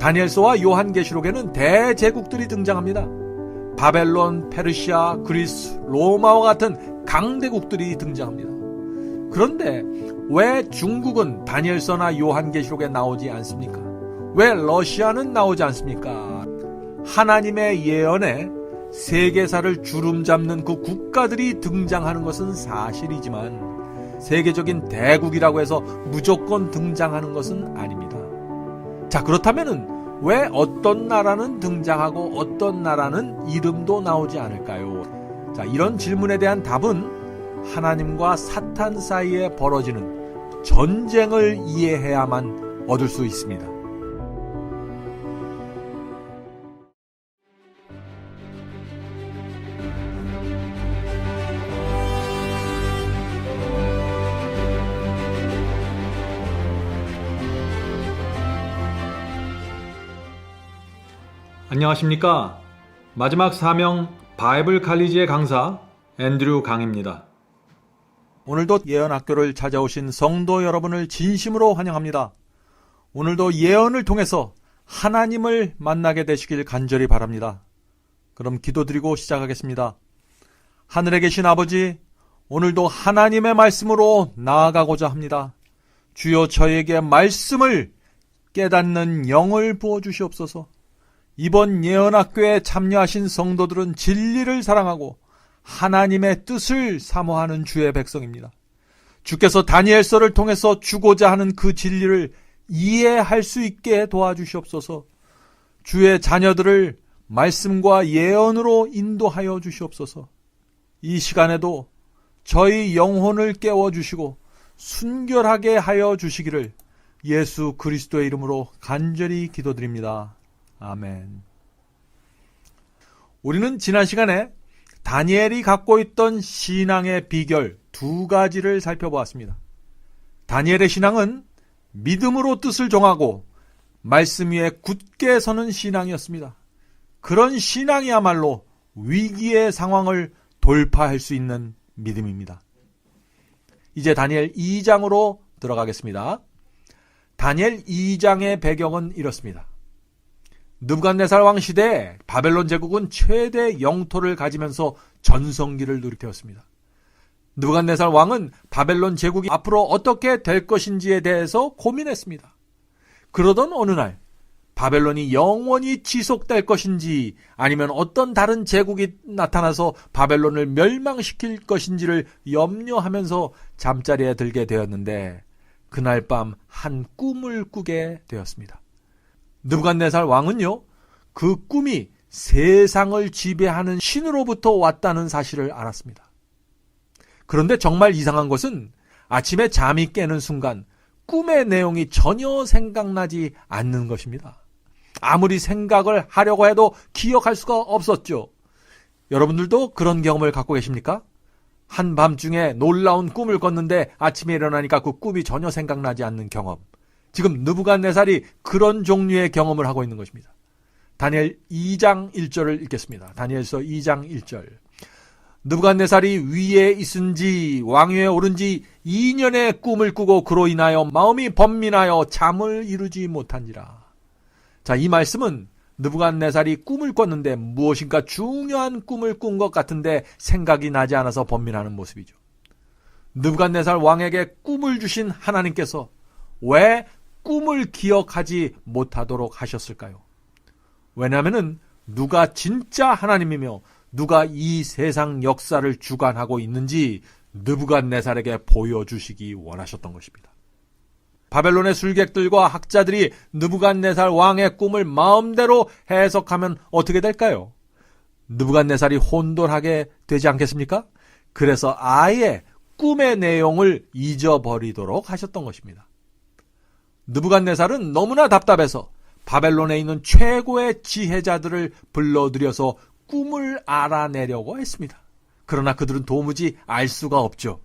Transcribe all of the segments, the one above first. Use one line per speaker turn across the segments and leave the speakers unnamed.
다니엘서와 요한계시록에는 대제국들이 등장합니다. 바벨론, 페르시아, 그리스, 로마와 같은 강대국들이 등장합니다. 그런데 왜 중국은 다니엘서나 요한계시록에 나오지 않습니까? 왜 러시아는 나오지 않습니까? 하나님의 예언에 세계사를 주름 잡는 그 국가들이 등장하는 것은 사실이지만 세계적인 대국이라고 해서 무조건 등장하는 것은 아닙니다. 자, 그렇다면은 왜 어떤 나라는 등장하고 어떤 나라는 이름도 나오지 않을까요? 자, 이런 질문에 대한 답은 하나님과 사탄 사이에 벌어지는 전쟁을 이해해야만 얻을 수 있습니다.
안녕하십니까. 마지막 사명 바이블 칼리지의 강사 앤드류 강입니다.
오늘도 예언학교를 찾아오신 성도 여러분을 진심으로 환영합니다. 오늘도 예언을 통해서 하나님을 만나게 되시길 간절히 바랍니다. 그럼 기도드리고 시작하겠습니다. 하늘에 계신 아버지, 오늘도 하나님의 말씀으로 나아가고자 합니다. 주여 저에게 말씀을 깨닫는 영을 부어 주시옵소서. 이번 예언학교에 참여하신 성도들은 진리를 사랑하고 하나님의 뜻을 사모하는 주의 백성입니다. 주께서 다니엘서를 통해서 주고자 하는 그 진리를 이해할 수 있게 도와주시옵소서. 주의 자녀들을 말씀과 예언으로 인도하여 주시옵소서. 이 시간에도 저희 영혼을 깨워 주시고 순결하게 하여 주시기를 예수 그리스도의 이름으로 간절히 기도드립니다. 아멘. 우리는 지난 시간에 다니엘이 갖고 있던 신앙의 비결 두 가지를 살펴보았습니다. 다니엘의 신앙은 믿음으로 뜻을 정하고 말씀 위에 굳게 서는 신앙이었습니다. 그런 신앙이야말로 위기의 상황을 돌파할 수 있는 믿음입니다. 이제 다니엘 2장으로 들어가겠습니다. 다니엘 2장의 배경은 이렇습니다. 느부갓네살 왕 시대에 바벨론 제국은 최대 영토를 가지면서 전성기를 누리되었습니다. 느부갓네살 왕은 바벨론 제국이 앞으로 어떻게 될 것인지에 대해서 고민했습니다. 그러던 어느 날 바벨론이 영원히 지속될 것인지 아니면 어떤 다른 제국이 나타나서 바벨론을 멸망시킬 것인지를 염려하면서 잠자리에 들게 되었는데 그날 밤 한 꿈을 꾸게 되었습니다. 느부갓네살 왕은요, 그 꿈이 세상을 지배하는 신으로부터 왔다는 사실을 알았습니다. 그런데 정말 이상한 것은 아침에 잠이 깨는 순간 꿈의 내용이 전혀 생각나지 않는 것입니다. 아무리 생각을 하려고 해도 기억할 수가 없었죠. 여러분들도 그런 경험을 갖고 계십니까? 한밤중에 놀라운 꿈을 꿨는데 아침에 일어나니까 그 꿈이 전혀 생각나지 않는 경험. 지금 느부갓네살이 그런 종류의 경험을 하고 있는 것입니다. 다니엘 2장 1절을 읽겠습니다. 다니엘서 2장 1절. 느부갓네살이 위에 있은지 왕위에 오른지 2년의 꿈을 꾸고 그로 인하여 마음이 번민하여 잠을 이루지 못한지라. 자, 이 말씀은 느부갓네살이 꿈을 꿨는데 무엇인가 중요한 꿈을 꾼 것 같은데 생각이 나지 않아서 번민하는 모습이죠. 느부갓네살 왕에게 꿈을 주신 하나님께서 왜 꿈을 기억하지 못하도록 하셨을까요? 왜냐하면 누가 진짜 하나님이며 누가 이 세상 역사를 주관하고 있는지 느부갓네살에게 보여주시기 원하셨던 것입니다. 바벨론의 술객들과 학자들이 느부갓네살 왕의 꿈을 마음대로 해석하면 어떻게 될까요? 느부갓네살이 혼돈하게 되지 않겠습니까? 그래서 아예 꿈의 내용을 잊어버리도록 하셨던 것입니다. 느부갓네살은 너무나 답답해서 바벨론에 있는 최고의 지혜자들을 불러들여서 꿈을 알아내려고 했습니다. 그러나 그들은 도무지 알 수가 없죠.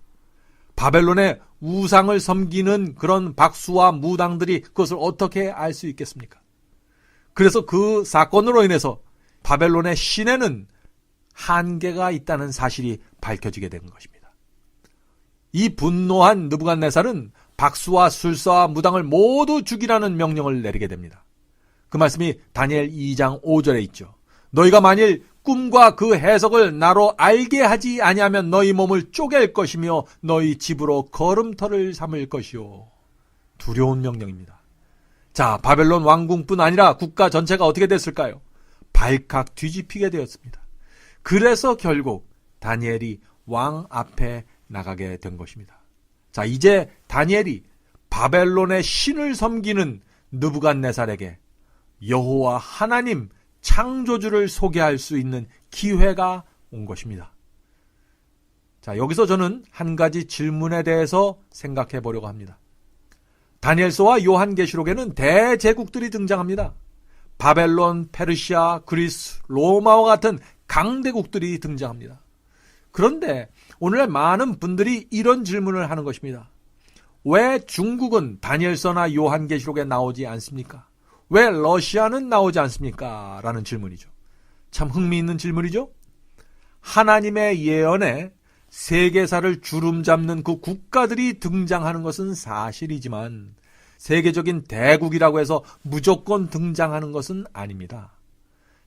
바벨론의 우상을 섬기는 그런 박수와 무당들이 그것을 어떻게 알 수 있겠습니까? 그래서 그 사건으로 인해서 바벨론의 신에는 한계가 있다는 사실이 밝혀지게 된 것입니다. 이 분노한 느부갓네살은 박수와 술사와 무당을 모두 죽이라는 명령을 내리게 됩니다. 그 말씀이 다니엘 2장 5절에 있죠. 너희가 만일 꿈과 그 해석을 나로 알게 하지 아니하면 너희 몸을 쪼갤 것이며 너희 집으로 걸음터를 삼을 것이요. 두려운 명령입니다. 자, 바벨론 왕궁뿐 아니라 국가 전체가 어떻게 됐을까요? 발칵 뒤집히게 되었습니다. 그래서 결국 다니엘이 왕 앞에 나가게 된 것입니다. 자, 이제 다니엘이 바벨론의 신을 섬기는 느부갓네살에게 여호와 하나님 창조주를 소개할 수 있는 기회가 온 것입니다. 자, 여기서 저는 한 가지 질문에 대해서 생각해 보려고 합니다. 다니엘서와 요한계시록에는 대제국들이 등장합니다. 바벨론, 페르시아, 그리스, 로마와 같은 강대국들이 등장합니다. 그런데 오늘날 많은 분들이 이런 질문을 하는 것입니다. 왜 중국은 다니엘서나 요한계시록에 나오지 않습니까? 왜 러시아는 나오지 않습니까? 라는 질문이죠. 참 흥미있는 질문이죠? 하나님의 예언에 세계사를 주름 잡는 그 국가들이 등장하는 것은 사실이지만 세계적인 대국이라고 해서 무조건 등장하는 것은 아닙니다.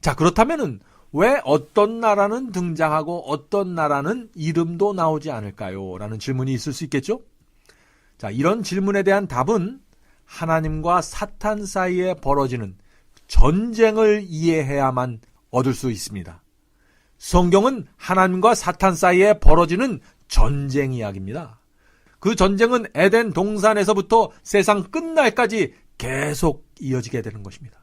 자, 그렇다면은 왜 어떤 나라는 등장하고 어떤 나라는 이름도 나오지 않을까요? 라는 질문이 있을 수 있겠죠? 자, 이런 질문에 대한 답은 하나님과 사탄 사이에 벌어지는 전쟁을 이해해야만 얻을 수 있습니다. 성경은 하나님과 사탄 사이에 벌어지는 전쟁 이야기입니다. 그 전쟁은 에덴 동산에서부터 세상 끝날까지 계속 이어지게 되는 것입니다.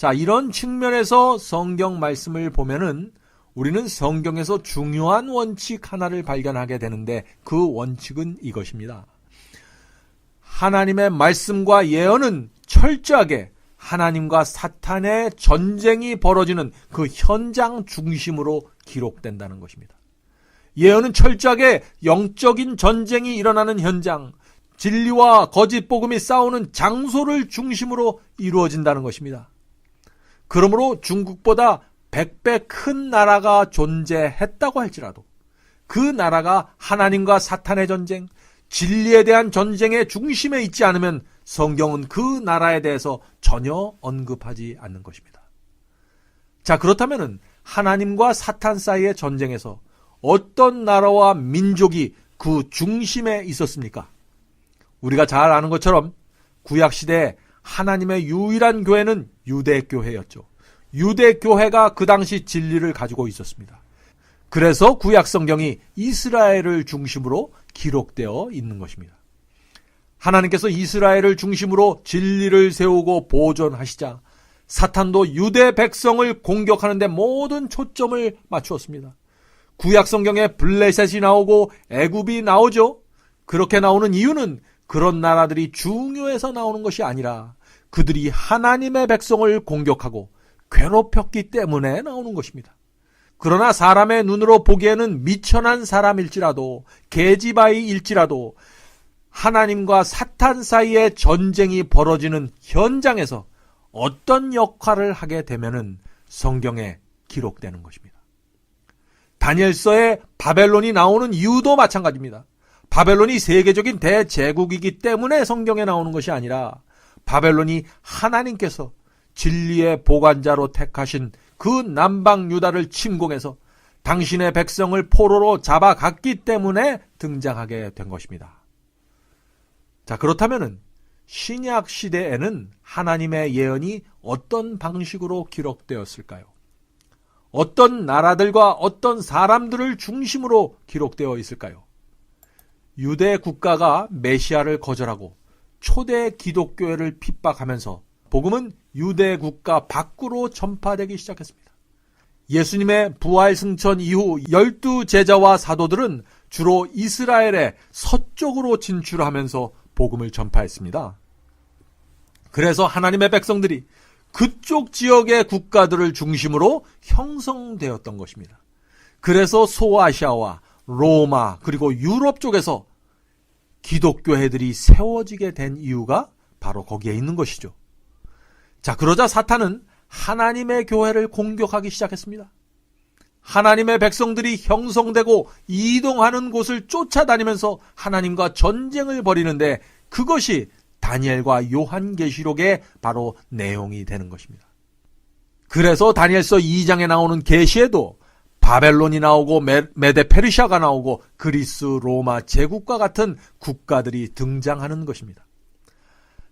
자, 이런 측면에서 성경 말씀을 보면은 우리는 성경에서 중요한 원칙 하나를 발견하게 되는데 그 원칙은 이것입니다. 하나님의 말씀과 예언은 철저하게 하나님과 사탄의 전쟁이 벌어지는 그 현장 중심으로 기록된다는 것입니다. 예언은 철저하게 영적인 전쟁이 일어나는 현장, 진리와 거짓 복음이 싸우는 장소를 중심으로 이루어진다는 것입니다. 그러므로 중국보다 100배 큰 나라가 존재했다고 할지라도 그 나라가 하나님과 사탄의 전쟁, 진리에 대한 전쟁의 중심에 있지 않으면 성경은 그 나라에 대해서 전혀 언급하지 않는 것입니다. 자, 그렇다면 하나님과 사탄 사이의 전쟁에서 어떤 나라와 민족이 그 중심에 있었습니까? 우리가 잘 아는 것처럼 구약 시대에 하나님의 유일한 교회는 유대 교회였죠. 유대 교회가 그 당시 진리를 가지고 있었습니다. 그래서 구약 성경이 이스라엘을 중심으로 기록되어 있는 것입니다. 하나님께서 이스라엘을 중심으로 진리를 세우고 보존하시자 사탄도 유대 백성을 공격하는데 모든 초점을 맞추었습니다. 구약 성경에 블레셋이 나오고 애굽이 나오죠. 그렇게 나오는 이유는 그런 나라들이 중요해서 나오는 것이 아니라 그들이 하나님의 백성을 공격하고 괴롭혔기 때문에 나오는 것입니다. 그러나 사람의 눈으로 보기에는 미천한 사람일지라도 계지바이일지라도 하나님과 사탄 사이의 전쟁이 벌어지는 현장에서 어떤 역할을 하게 되면은 성경에 기록되는 것입니다. 다니엘서에 바벨론이 나오는 이유도 마찬가지입니다. 바벨론이 세계적인 대제국이기 때문에 성경에 나오는 것이 아니라 바벨론이 하나님께서 진리의 보관자로 택하신 그 남방 유다를 침공해서 당신의 백성을 포로로 잡아갔기 때문에 등장하게 된 것입니다. 자, 그렇다면은 신약 시대에는 하나님의 예언이 어떤 방식으로 기록되었을까요? 어떤 나라들과 어떤 사람들을 중심으로 기록되어 있을까요? 유대 국가가 메시아를 거절하고 초대 기독교회를 핍박하면서 복음은 유대 국가 밖으로 전파되기 시작했습니다. 예수님의 부활 승천 이후 열두 제자와 사도들은 주로 이스라엘의 서쪽으로 진출하면서 복음을 전파했습니다. 그래서 하나님의 백성들이 그쪽 지역의 국가들을 중심으로 형성되었던 것입니다. 그래서 소아시아와 로마 그리고 유럽 쪽에서 기독교회들이 세워지게 된 이유가 바로 거기에 있는 것이죠. 자, 그러자 사탄은 하나님의 교회를 공격하기 시작했습니다. 하나님의 백성들이 형성되고 이동하는 곳을 쫓아다니면서 하나님과 전쟁을 벌이는데 그것이 다니엘과 요한계시록의 바로 내용이 되는 것입니다. 그래서 다니엘서 2장에 나오는 계시에도 바벨론이 나오고 메, 메데 페르시아가 나오고 그리스 로마 제국과 같은 국가들이 등장하는 것입니다.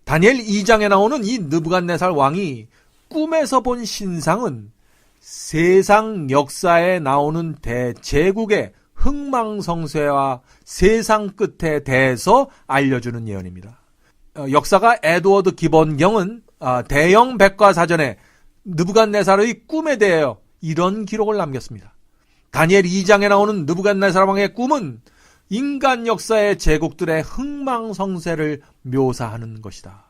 다니엘 2장에 나오는 이 느부갓네살 왕이 꿈에서 본 신상은 세상 역사에 나오는 대제국의 흥망성쇠와 세상 끝에 대해서 알려주는 예언입니다. 어, 역사가 에드워드 기본경은 아, 대형 백과사전에 느부갓네살의 꿈에 대하여 이런 기록을 남겼습니다. 다니엘 2장에 나오는 느부갓네살 왕의 꿈은 인간 역사의 제국들의 흥망성쇠를 묘사하는 것이다.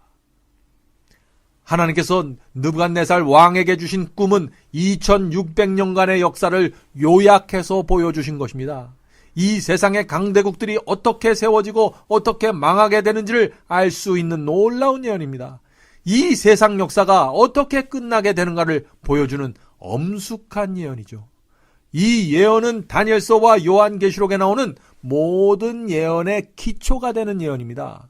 하나님께서 느부갓네살 왕에게 주신 꿈은 2600년간의 역사를 요약해서 보여주신 것입니다. 이 세상의 강대국들이 어떻게 세워지고 어떻게 망하게 되는지를 알 수 있는 놀라운 예언입니다. 이 세상 역사가 어떻게 끝나게 되는가를 보여주는 엄숙한 예언이죠. 이 예언은 다니엘서와 요한계시록에 나오는 모든 예언의 기초가 되는 예언입니다.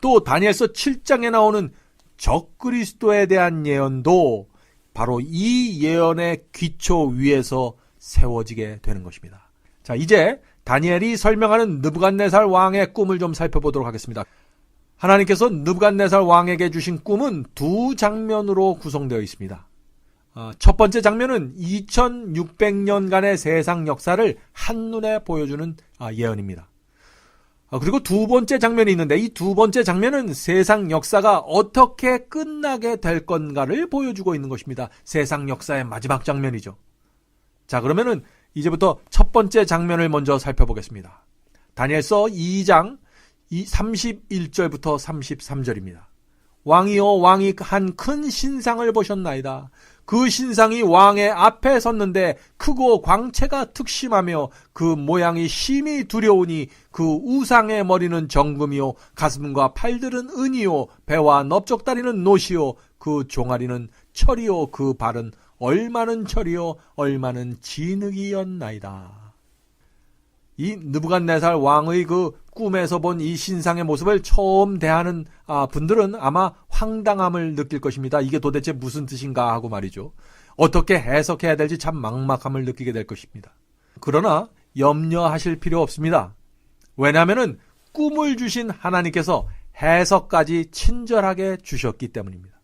또 다니엘서 7장에 나오는 적그리스도에 대한 예언도 바로 이 예언의 기초 위에서 세워지게 되는 것입니다. 자, 이제 다니엘이 설명하는 느부갓네살 왕의 꿈을 좀 살펴보도록 하겠습니다. 하나님께서 느부갓네살 왕에게 주신 꿈은 두 장면으로 구성되어 있습니다. 어, 첫 번째 장면은 2600년간의 세상 역사를 한눈에 보여주는 아, 예언입니다. 아, 그리고 두 번째 장면이 있는데 이 두 번째 장면은 세상 역사가 어떻게 끝나게 될 건가를 보여주고 있는 것입니다. 세상 역사의 마지막 장면이죠. 자, 그러면은 이제부터 첫 번째 장면을 먼저 살펴보겠습니다. 다니엘서 2장 31절부터 33절입니다. 왕이여 왕이 한 큰 신상을 보셨나이다. 그 신상이 왕의 앞에 섰는데 크고 광채가 특심하며 그 모양이 심히 두려우니 그 우상의 머리는 정금이요 가슴과 팔들은 은이요 배와 넓적다리는 노시요 그 종아리는 철이요 그 발은 얼마는 철이요 얼마는 진흙이었나이다. 이 느부갓네살 왕의 그 꿈에서 본 이 신상의 모습을 처음 대하는 아, 분들은 아마 황당함을 느낄 것입니다. 이게 도대체 무슨 뜻인가 하고 말이죠. 어떻게 해석해야 될지 참 막막함을 느끼게 될 것입니다. 그러나 염려하실 필요 없습니다. 왜냐하면 꿈을 주신 하나님께서 해석까지 친절하게 주셨기 때문입니다.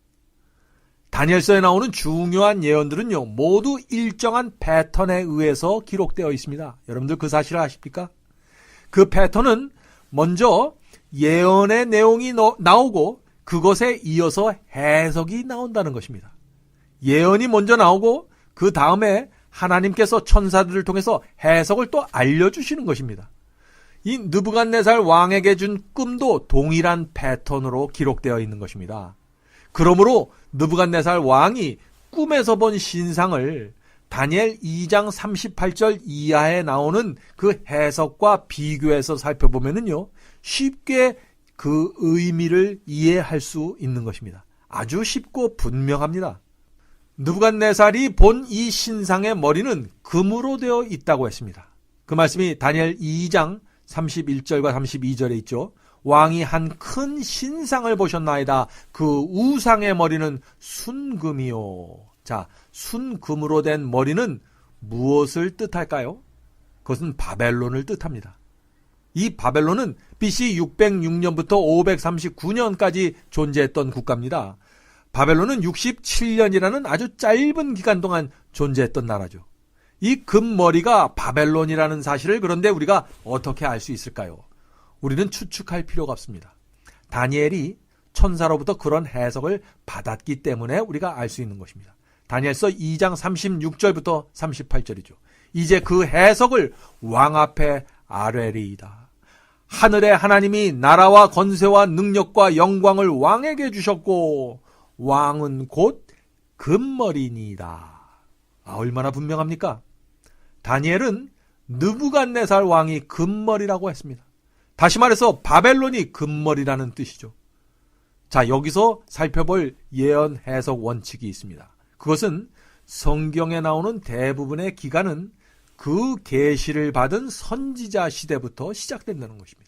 다니엘서에 나오는 중요한 예언들은요, 모두 일정한 패턴에 의해서 기록되어 있습니다. 여러분들 그 사실을 아십니까? 그 패턴은 먼저 예언의 내용이 나오고 그것에 이어서 해석이 나온다는 것입니다. 예언이 먼저 나오고 그 다음에 하나님께서 천사들을 통해서 해석을 또 알려주시는 것입니다. 이 느부갓네살 왕에게 준 꿈도 동일한 패턴으로 기록되어 있는 것입니다. 그러므로 느부갓네살 왕이 꿈에서 본 신상을 다니엘 2장 38절 이하에 나오는 그 해석과 비교해서 살펴보면은요, 쉽게 그 의미를 이해할 수 있는 것입니다. 아주 쉽고 분명합니다. 느부갓네살이 본 이 신상의 머리는 금으로 되어 있다고 했습니다. 그 말씀이 다니엘 2장 31절과 32절에 있죠. 왕이 한 큰 신상을 보셨나이다. 그 우상의 머리는 순금이요. 자, 순금으로 된 머리는 무엇을 뜻할까요? 그것은 바벨론을 뜻합니다. 이 바벨론은 BC 606년부터 539년까지 존재했던 국가입니다. 바벨론은 67년이라는 아주 짧은 기간 동안 존재했던 나라죠. 이 금머리가 바벨론이라는 사실을 그런데 우리가 어떻게 알 수 있을까요? 우리는 추측할 필요가 없습니다. 다니엘이 천사로부터 그런 해석을 받았기 때문에 우리가 알 수 있는 것입니다. 다니엘서 2장 36절부터 38절이죠. 이제 그 해석을 왕 앞에 아뢰리이다. 하늘의 하나님이 나라와 건세와 능력과 영광을 왕에게 주셨고 왕은 곧 금머리니이다. 아, 얼마나 분명합니까? 다니엘은 느부갓네살 왕이 금머리라고 했습니다. 다시 말해서 바벨론이 금머리라는 뜻이죠. 자, 여기서 살펴볼 예언 해석 원칙이 있습니다. 그것은 성경에 나오는 대부분의 기간은 그 계시를 받은 선지자 시대부터 시작된다는 것입니다.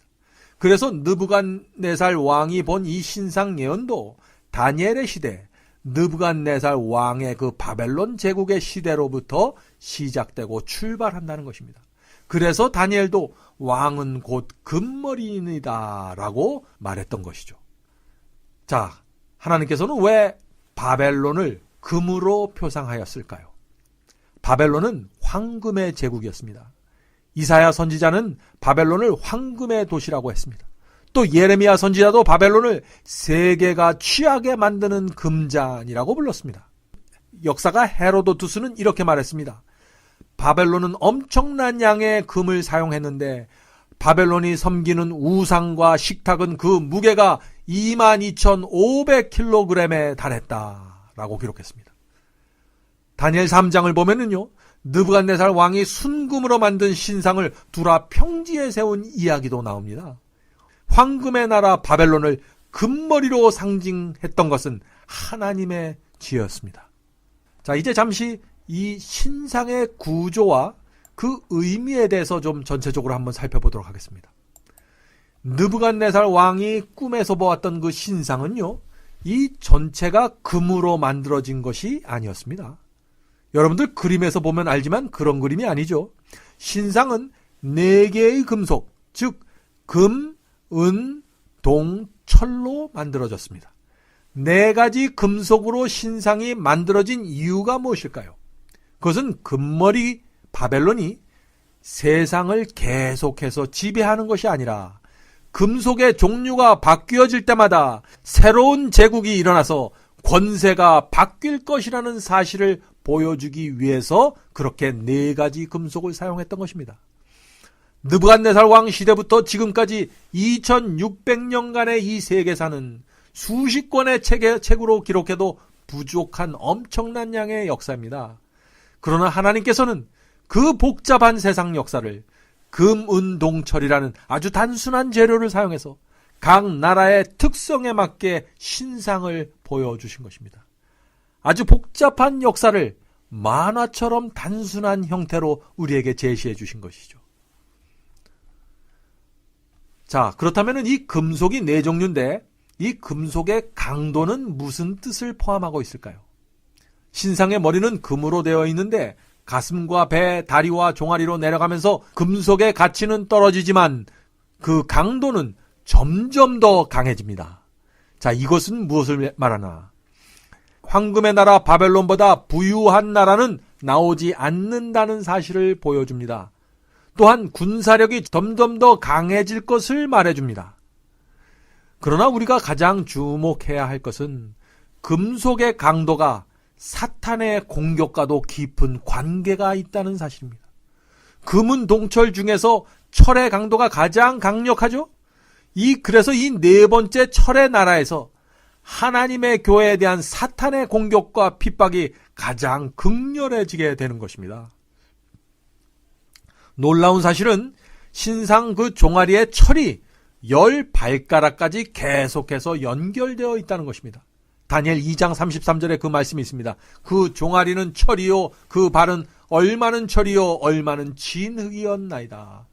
그래서 느부갓네살 왕이 본 이 신상 예언도 다니엘의 시대, 느부갓네살 왕의 그 바벨론 제국의 시대로부터 시작되고 출발한다는 것입니다. 그래서 다니엘도 왕은 곧 금머리이다라고 말했던 것이죠. 자, 하나님께서는 왜 바벨론을 금으로 표상하였을까요? 바벨론은 황금의 제국이었습니다. 이사야 선지자는 바벨론을 황금의 도시라고 했습니다. 또 예레미야 선지자도 바벨론을 세계가 취하게 만드는 금잔이라고 불렀습니다. 역사가 헤로도투스는 이렇게 말했습니다. 바벨론은 엄청난 양의 금을 사용했는데 바벨론이 섬기는 우상과 식탁은 그 무게가 22,500kg에 달했다라고 기록했습니다. 다니엘 3장을 보면은요. 느부갓네살 왕이 순금으로 만든 신상을 두라 평지에 세운 이야기도 나옵니다. 황금의 나라 바벨론을 금머리로 상징했던 것은 하나님의 지혜였습니다. 자, 이제 잠시 이 신상의 구조와 그 의미에 대해서 좀 전체적으로 한번 살펴보도록 하겠습니다. 느부갓네살 왕이 꿈에서 보았던 그 신상은요, 이 전체가 금으로 만들어진 것이 아니었습니다. 여러분들 그림에서 보면 알지만 그런 그림이 아니죠. 신상은 네 개의 금속, 즉, 금, 은, 동, 철로 만들어졌습니다. 네 가지 금속으로 신상이 만들어진 이유가 무엇일까요? 그것은 금머리 바벨론이 세상을 계속해서 지배하는 것이 아니라 금속의 종류가 바뀌어질 때마다 새로운 제국이 일어나서 권세가 바뀔 것이라는 사실을 보여주기 위해서 그렇게 네 가지 금속을 사용했던 것입니다. 느부갓네살 왕 시대부터 지금까지 2600년간의 이 세계사는 수십 권의 책의 책으로 기록해도 부족한 엄청난 양의 역사입니다. 그러나 하나님께서는 그 복잡한 세상 역사를 금은동철이라는 아주 단순한 재료를 사용해서 각 나라의 특성에 맞게 신상을 보여주신 것입니다. 아주 복잡한 역사를 만화처럼 단순한 형태로 우리에게 제시해 주신 것이죠. 자, 그렇다면 이 금속이 네 종류인데 이 금속의 강도는 무슨 뜻을 포함하고 있을까요? 신상의 머리는 금으로 되어 있는데 가슴과 배, 다리와 종아리로 내려가면서 금속의 가치는 떨어지지만 그 강도는 점점 더 강해집니다. 자, 이것은 무엇을 말하나? 황금의 나라 바벨론보다 부유한 나라는 나오지 않는다는 사실을 보여줍니다. 또한 군사력이 점점 더 강해질 것을 말해줍니다. 그러나 우리가 가장 주목해야 할 것은 금속의 강도가 사탄의 공격과도 깊은 관계가 있다는 사실입니다. 금은 동철 중에서 철의 강도가 가장 강력하죠? 이, 그래서 이 네 번째 철의 나라에서 하나님의 교회에 대한 사탄의 공격과 핍박이 가장 극렬해지게 되는 것입니다. 놀라운 사실은 신상 그 종아리의 철이 열 발가락까지 계속해서 연결되어 있다는 것입니다. 다니엘 2장 33절에 그 말씀이 있습니다. 그 종아리는 철이요, 그 발은 얼마는 철이요, 얼마는 진흙이었나이다.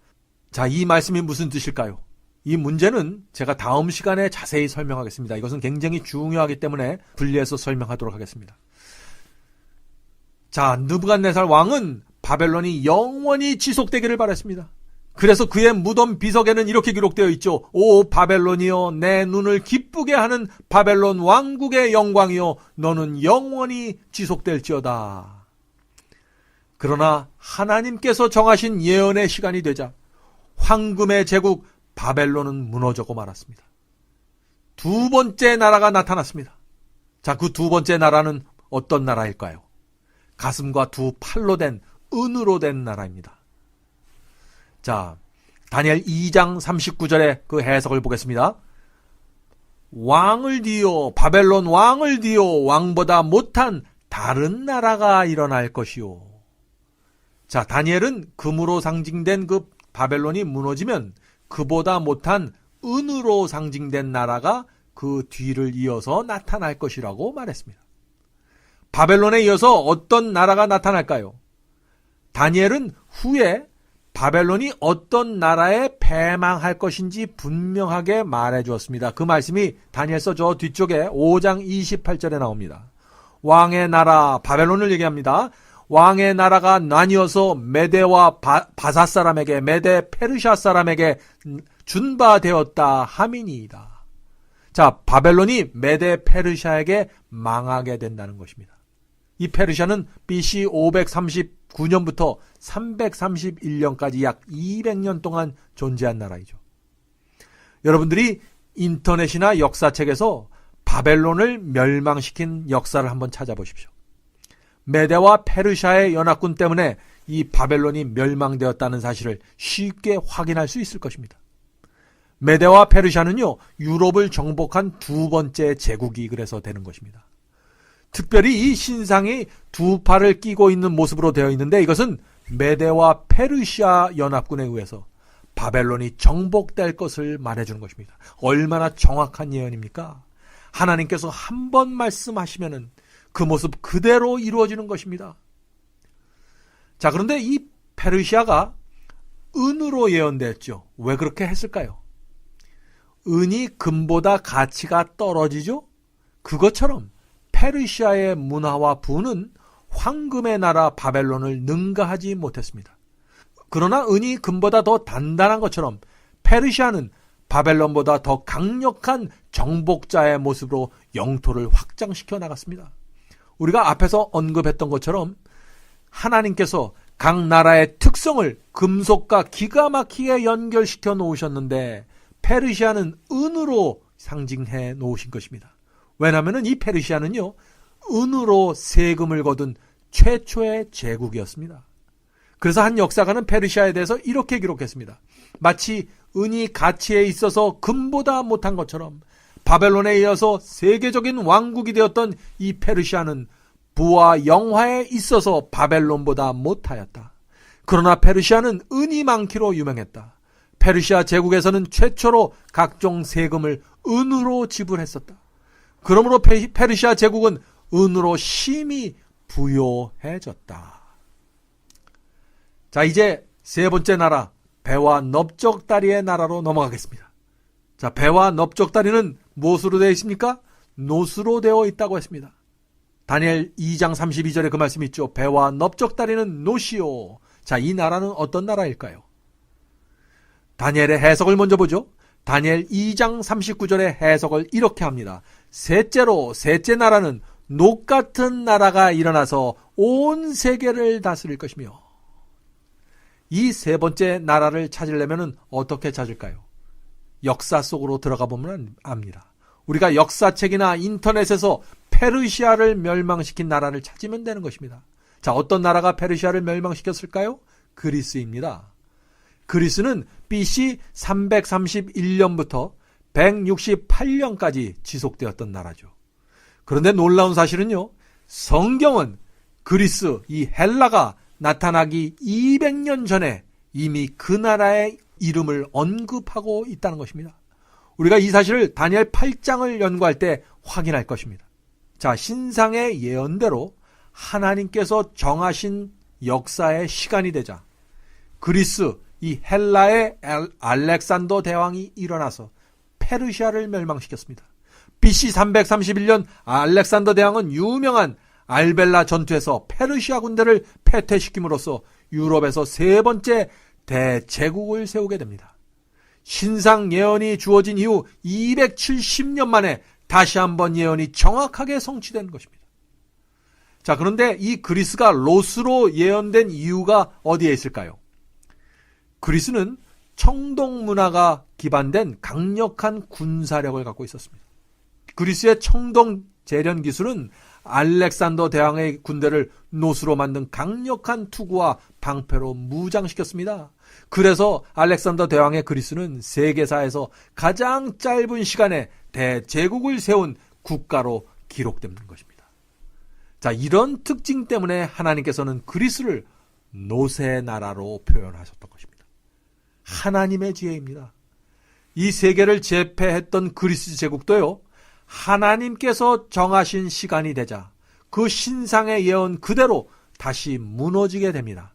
자, 이 말씀이 무슨 뜻일까요? 이 문제는 제가 다음 시간에 자세히 설명하겠습니다. 이것은 굉장히 중요하기 때문에 분리해서 설명하도록 하겠습니다. 자, 느부갓네살 왕은 바벨론이 영원히 지속되기를 바랐습니다. 그래서 그의 무덤 비석에는 이렇게 기록되어 있죠. 오 바벨론이여 내 눈을 기쁘게 하는 바벨론 왕국의 영광이여 너는 영원히 지속될지어다. 그러나 하나님께서 정하신 예언의 시간이 되자 황금의 제국 바벨론은 무너져고 말았습니다. 두 번째 나라가 나타났습니다. 자, 그 두 번째 나라는 어떤 나라일까요? 가슴과 두 팔로 된 은으로 된 나라입니다. 자, 다니엘 2장 39절의 그 해석을 보겠습니다. 왕을 뒤어 바벨론 왕을 뒤어 왕보다 못한 다른 나라가 일어날 것이요. 자, 다니엘은 금으로 상징된 그 바벨론이 무너지면 그보다 못한 은으로 상징된 나라가 그 뒤를 이어서 나타날 것이라고 말했습니다. 바벨론에 이어서 어떤 나라가 나타날까요? 다니엘은 후에 바벨론이 어떤 나라에 패망할 것인지 분명하게 말해 주었습니다. 그 말씀이 다니엘서 저 뒤쪽에 5장 28절에 나옵니다. 왕의 나라 바벨론을 얘기합니다. 왕의 나라가 나뉘어서 메대와 바, 바사 사람에게 메대 페르샤 사람에게 준바되었다 함이니이다. 자, 바벨론이 메대 페르샤에게 망하게 된다는 것입니다. 이 페르샤는 BC 539년부터 331년까지 약 200년 동안 존재한 나라이죠. 여러분들이 인터넷이나 역사책에서 바벨론을 멸망시킨 역사를 한번 찾아보십시오. 메대와 페르샤의 연합군 때문에 이 바벨론이 멸망되었다는 사실을 쉽게 확인할 수 있을 것입니다. 메대와 페르샤는요, 유럽을 정복한 두 번째 제국이 그래서 되는 것입니다. 특별히 이 신상이 두 팔을 끼고 있는 모습으로 되어 있는데 이것은 메대와 페르시아 연합군에 의해서 바벨론이 정복될 것을 말해주는 것입니다. 얼마나 정확한 예언입니까? 하나님께서 한 번 말씀하시면은 그 모습 그대로 이루어지는 것입니다. 자, 그런데 이 페르시아가 은으로 예언됐죠. 왜 그렇게 했을까요? 은이 금보다 가치가 떨어지죠? 그것처럼 페르시아의 문화와 부는 황금의 나라 바벨론을 능가하지 못했습니다. 그러나 은이 금보다 더 단단한 것처럼 페르시아는 바벨론보다 더 강력한 정복자의 모습으로 영토를 확장시켜 나갔습니다. 우리가 앞에서 언급했던 것처럼 하나님께서 각 나라의 특성을 금속과 기가 막히게 연결시켜 놓으셨는데 페르시아는 은으로 상징해 놓으신 것입니다. 왜냐하면 이 페르시아는요, 은으로 세금을 거둔 최초의 제국이었습니다. 그래서 한 역사가는 페르시아에 대해서 이렇게 기록했습니다. 마치 은이 가치에 있어서 금보다 못한 것처럼 바벨론에 이어서 세계적인 왕국이 되었던 이 페르시아는 부와 영화에 있어서 바벨론보다 못하였다. 그러나 페르시아는 은이 많기로 유명했다. 페르시아 제국에서는 최초로 각종 세금을 은으로 지불했었다. 그러므로 페르시아 제국은 은으로 심히 부요해졌다. 자, 이제 세 번째 나라, 배와 넓적다리의 나라로 넘어가겠습니다. 자, 배와 넓적다리는 무엇으로 되어 있습니까? 노수로 되어 있다고 했습니다. 다니엘 2장 32절에 그 말씀이 있죠. 배와 넓적다리는 노시오. 자, 이 나라는 어떤 나라일까요? 다니엘의 해석을 먼저 보죠. 다니엘 2장 39절의 해석을 이렇게 합니다. 셋째로 셋째 나라는 녹 같은 나라가 일어나서 온 세계를 다스릴 것이며 이 세 번째 나라를 찾으려면 어떻게 찾을까요? 역사 속으로 들어가 보면 압니다. 우리가 역사책이나 인터넷에서 페르시아를 멸망시킨 나라를 찾으면 되는 것입니다. 자, 어떤 나라가 페르시아를 멸망시켰을까요? 그리스입니다. 그리스는 BC 331년부터 168년까지 지속되었던 나라죠. 그런데 놀라운 사실은요, 성경은 그리스, 이 헬라가 나타나기 200년 전에 이미 그 나라의 이름을 언급하고 있다는 것입니다. 우리가 이 사실을 다니엘 8장을 연구할 때 확인할 것입니다. 자, 신상의 예언대로 하나님께서 정하신 역사의 시간이 되자 그리스, 이 헬라의 알렉산더 대왕이 일어나서 페르시아를 멸망시켰습니다. BC 331년 알렉산더 대왕은 유명한 알벨라 전투에서 페르시아 군대를 패퇴시킴으로써 유럽에서 세 번째 대제국을 세우게 됩니다. 신상 예언이 주어진 이후 270년 만에 다시 한번 예언이 정확하게 성취된 것입니다. 자, 그런데 이 그리스가 로스로 예언된 이유가 어디에 있을까요? 그리스는 청동 문화가 기반된 강력한 군사력을 갖고 있었습니다. 그리스의 청동 재련 기술은 알렉산더 대왕의 군대를 노수로 만든 강력한 투구와 방패로 무장시켰습니다. 그래서 알렉산더 대왕의 그리스는 세계사에서 가장 짧은 시간에 대제국을 세운 국가로 기록되는 것입니다. 자, 이런 특징 때문에 하나님께서는 그리스를 노세 나라로 표현하셨던 것입니다. 하나님의 지혜입니다. 이 세계를 제패했던 그리스 제국도요, 하나님께서 정하신 시간이 되자 그 신상의 예언 그대로 다시 무너지게 됩니다.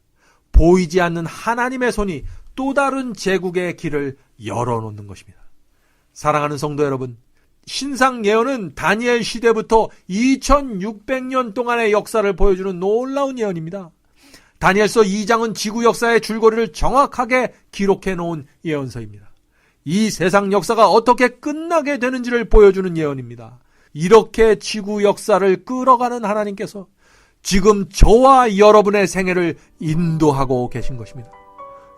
보이지 않는 하나님의 손이 또 다른 제국의 길을 열어놓는 것입니다. 사랑하는 성도 여러분, 신상 예언은 다니엘 시대부터 2600년 동안의 역사를 보여주는 놀라운 예언입니다. 다니엘서 2장은 지구 역사의 줄거리를 정확하게 기록해 놓은 예언서입니다. 이 세상 역사가 어떻게 끝나게 되는지를 보여주는 예언입니다. 이렇게 지구 역사를 끌어가는 하나님께서 지금 저와 여러분의 생애를 인도하고 계신 것입니다.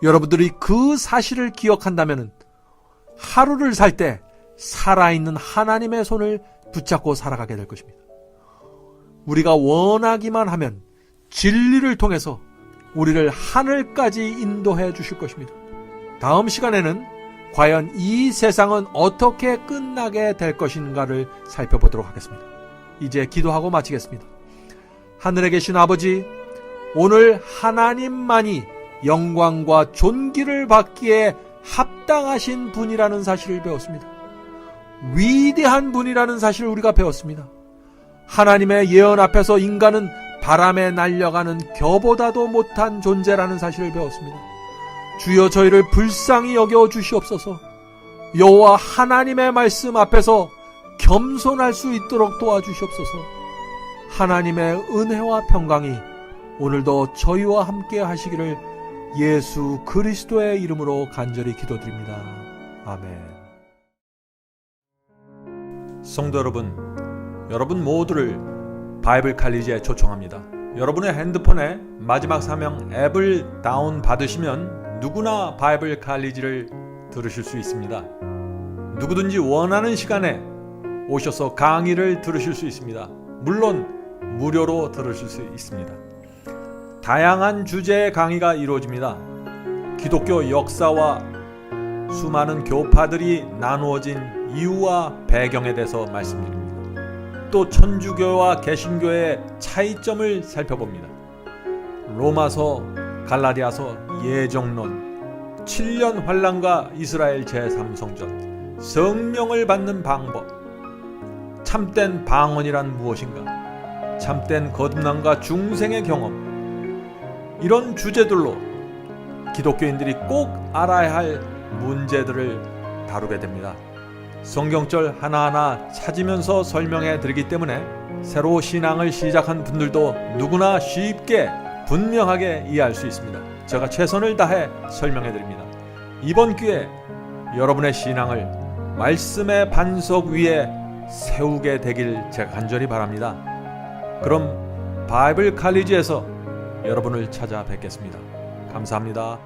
여러분들이 그 사실을 기억한다면 하루를 살 때 살아있는 하나님의 손을 붙잡고 살아가게 될 것입니다. 우리가 원하기만 하면 진리를 통해서 우리를 하늘까지 인도해 주실 것입니다. 다음 시간에는 과연 이 세상은 어떻게 끝나게 될 것인가를 살펴보도록 하겠습니다. 이제 기도하고 마치겠습니다. 하늘에 계신 아버지, 오늘 하나님만이 영광과 존귀를 받기에 합당하신 분이라는 사실을 배웠습니다. 위대한 분이라는 사실을 우리가 배웠습니다. 하나님의 예언 앞에서 인간은 바람에 날려가는 겨보다도 못한 존재라는 사실을 배웠습니다. 주여 저희를 불쌍히 여겨 주시옵소서. 여호와 하나님의 말씀 앞에서 겸손할 수 있도록 도와주시옵소서. 하나님의 은혜와 평강이 오늘도 저희와 함께 하시기를 예수 그리스도의 이름으로 간절히 기도드립니다. 아멘.
성도 여러분, 여러분 모두를 바이블 칼리지에 초청합니다. 여러분의 핸드폰에 마지막 사명 앱을 다운 받으시면 누구나 바이블 칼리지를 들으실 수 있습니다. 누구든지 원하는 시간에 오셔서 강의를 들으실 수 있습니다. 물론 무료로 들으실 수 있습니다. 다양한 주제의 강의가 이루어집니다. 기독교 역사와 수많은 교파들이 나누어진 이유와 배경에 대해서 말씀드립니다. 또 천주교와 개신교의 차이점을 살펴봅니다. 로마서, 갈라디아서, 예정론, 7년 환란과 이스라엘 제3성전, 성령을 받는 방법, 참된 방언이란 무엇인가, 참된 거듭남과 중생의 경험, 이런 주제들로 기독교인들이 꼭 알아야 할 문제들을 다루게 됩니다. 성경절 하나하나 찾으면서 설명해 드리기 때문에 새로 신앙을 시작한 분들도 누구나 쉽게 분명하게 이해할 수 있습니다. 제가 최선을 다해 설명해 드립니다. 이번 기회에 여러분의 신앙을 말씀의 반석 위에 세우게 되길 제가 간절히 바랍니다. 그럼 바이블 칼리지에서 여러분을 찾아뵙겠습니다. 감사합니다.